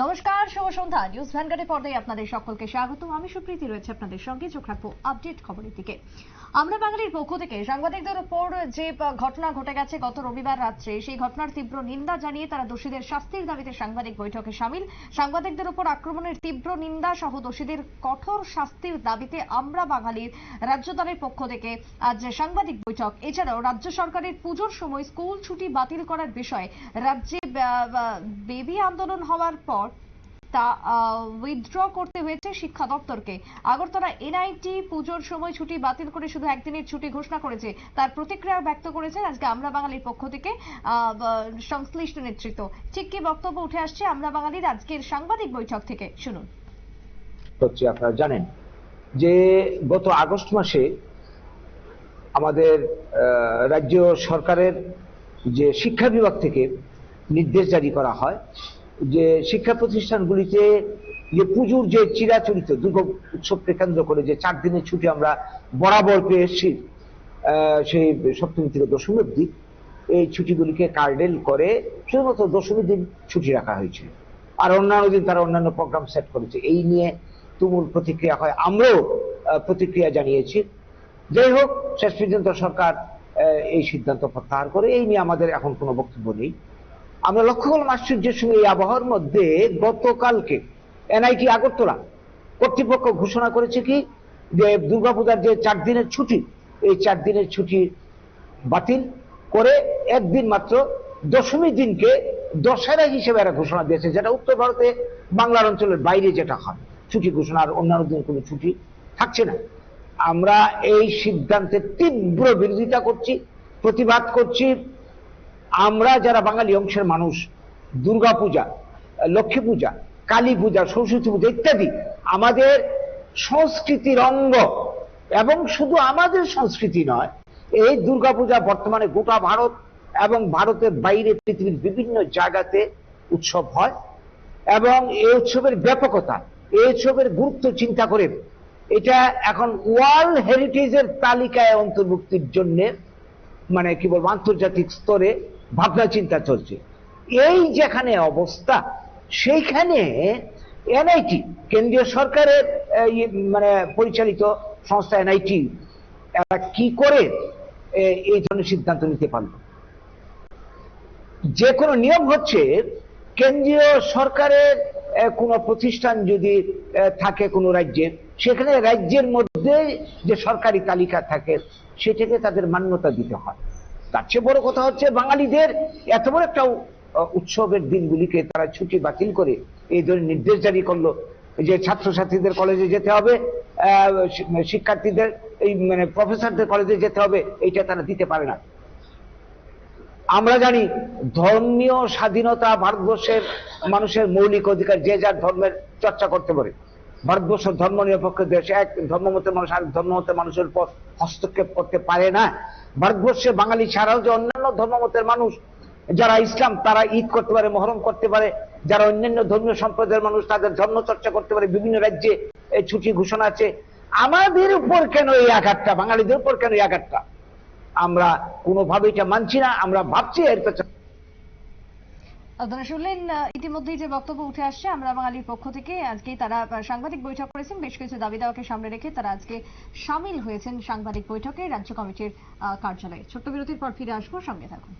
নমস্কার, শুভ সন্ধ্যা। নিউজ ভ্যানগার্ডের পর্দায় আপনাদের সকলকে স্বাগত আমি সুপ্রীতি, রয়েছে আপনাদের সঙ্গে। চোখ রাখব আপডেট খবরের দিকে। আমরা বাঙালির পক্ষ থেকে সাংবাদিকদের উপর যে ঘটনা ঘটে গেছে গত রবিবার রাত্রে, সেই ঘটনার তীব্র নিন্দা জানিয়ে তারা দোষীদের শাস্তির দাবিতে সাংবাদিক বৈঠকে সামিল। সাংবাদিকদের উপর আক্রমণের তীব্র নিন্দা সহ দোষীদের কঠোর শাস্তির দাবিতে আমরা বাঙালির রাজ্য দলের পক্ষ থেকে আজ সাংবাদিক বৈঠক। এছাড়াও রাজ্য সরকারের পুজোর সময় স্কুল ছুটি বাতিল করার বিষয়ে রাজ্যে বেবি আন্দোলন হওয়ার পর তা উইথড্র করতে হয়েছে শিক্ষা দপ্তরকে। আগরতলা এনআইটি পুজোর সময় ছুটি বাতিল করে শুধু একদিনের ছুটি ঘোষণা করেছে। তার প্রতিক্রিয়া ব্যক্ত করেছেন আজকে আমরা বাঙালির পক্ষ থেকে সংশ্লিষ্ট নেতৃত্ব। ঠিক কি বক্তব্য উঠে আসছে আমরা বাঙালির আজকের সাংবাদিক বৈঠক থেকে? শুনুন। হচ্ছে আপনারা জানেন যে গত আগস্ট মাসে আমাদের রাজ্য সরকারের যে শিক্ষা বিভাগ থেকে নির্দেশ জারি করা হয় যে শিক্ষা প্রতিষ্ঠানগুলিতে যে পুজোর যে চিরাচরিত দুর্গা উৎসবকে কেন্দ্র করে যে চার দিনের ছুটি আমরা বরাবর পেয়ে এসেছি সেই সপ্তমী থেকে দশমী অবধি, এই ছুটিগুলিকে কার্ডেল করে শুধুমাত্র দশমী দিন ছুটি রাখা হয়েছিল আর অন্যান্য দিন তারা অন্যান্য প্রোগ্রাম সেট করেছে। এই নিয়ে তুমুল প্রতিক্রিয়া হয়। আমরাও প্রতিক্রিয়া জানিয়েছি। যাই হোক, শেষ পর্যন্ত সরকার এই সিদ্ধান্ত প্রত্যাহার করে। এই নিয়ে আমাদের এখন কোনো বক্তব্য নেই। আমরা লক্ষ্য করলাম আশ্চর্যের সঙ্গে এই আবহাওয়ার মধ্যে গতকালকে এনআইটি আগরতলা কর্তৃপক্ষ ঘোষণা করেছে কি যে দুর্গাপূজার যে চার দিনের ছুটি, এই চার দিনের ছুটি বাতিল করে একদিন মাত্র দশমী দিনকে দশেরা হিসেবে এরা ঘোষণা দিয়েছে, যেটা উত্তর ভারতে বাংলার অঞ্চলের বাইরে যেটা হয়। ছুটি ঘোষণা আর অন্যান্য দিন কোনো ছুটি থাকছে না। আমরা এই সিদ্ধান্তের তীব্র বিরোধিতা করছি, প্রতিবাদ করছি আমরা যারা বাঙালি অংশের মানুষ, দুর্গা পূজা, লক্ষ্মী পূজা, কালী পূজা, সরস্বতী পূজা ইত্যাদি, আমাদের সংস্কৃতির অঙ্গ এবং শুধু আমাদের সংস্কৃতি নয়, এই দুর্গাপূজা বর্তমানে গোটা ভারত এবং ভারতের বাইরে পৃথিবীর বিভিন্ন জায়গাতে উৎসব হয় এবং এই উৎসবের ব্যাপকতা, এই উৎসবের গুরুত্ব চিন্তা করে এটা এখন ওয়ার্ল্ড হেরিটেজের তালিকায় অন্তর্ভুক্তির জন্য মানে কি বলব, আন্তর্জাতিক স্তরে ভাবনা চিন্তা চলছে। এই যেখানে অবস্থা, সেইখানে এনআইটি, কেন্দ্রীয় সরকারের মানে পরিচালিত সংস্থা এনআইটি কি করে এই ধরনের সিদ্ধান্ত নিতে পারল? যে কোনো নিয়ম হচ্ছে, কেন্দ্রীয় সরকারের কোনো প্রতিষ্ঠান যদি থাকে কোনো রাজ্যে সেখানে রাজ্যের মধ্যে যে সরকারি তালিকা থাকে, সেটাকে তাদের মান্যতা দিতে হয়। তার চেয়ে বড় কথা হচ্ছে বাঙালিদের এত বড় একটা উৎসবের দিনগুলিকে তারা ছুটি বাতিল করে এই ধরনের নির্দেশ জারি করল যে ছাত্রছাত্রীদের কলেজে যেতে হবে শিক্ষার্থীদের এই মানে প্রফেসরদের কলেজে যেতে হবে, এইটা তারা দিতে পারে না। আমরা জানি ধর্মীয় স্বাধীনতা ভারতবর্ষের মানুষের মৌলিক অধিকার, যে যার ধর্মের চর্চা করতে পারে। ভারতবর্ষ ধর্ম নিরপেক্ষ, দেশ এক ধর্মমতের মানুষ আর ধর্মমতের মানুষের উপর হস্তক্ষেপ করতে পারে না। ভারতবর্ষে বাঙালি ছাড়াও যে অন্যান্য ধর্মমতের মানুষ, যারা ইসলাম, তারা ঈদ করতে পারে, মহরম করতে পারে, যারা অন্যান্য ধর্মীয় সম্প্রদায়ের মানুষ, তাদের ধর্ম চর্চা করতে পারে, বিভিন্ন রাজ্যে এই ছুটি ঘোষণা আছে। আমাদের উপর কেন এই আঘাতটা? বাঙালিদের উপর কেন এই আঘাতটা? আমরা কোনোভাবে এটা মানছি না, আমরা ভাবছি এর পেছনে শুনলেন ইতিমধ্যেই যে বক্তব্য উঠে আসছে, আমরা বাঙালির পক্ষ থেকে আজকে তারা সাংবাদিক বৈঠক করেছেন। বেশ কিছু দাবি দাওয়াকে সামনে রেখে তারা আজকে সামিল হয়েছেন সাংবাদিক বৈঠকে রাজ্য কমিটির কার্যালয়ে। ছোট্ট বিরতির পর ফিরে আসব, সঙ্গে থাকুন।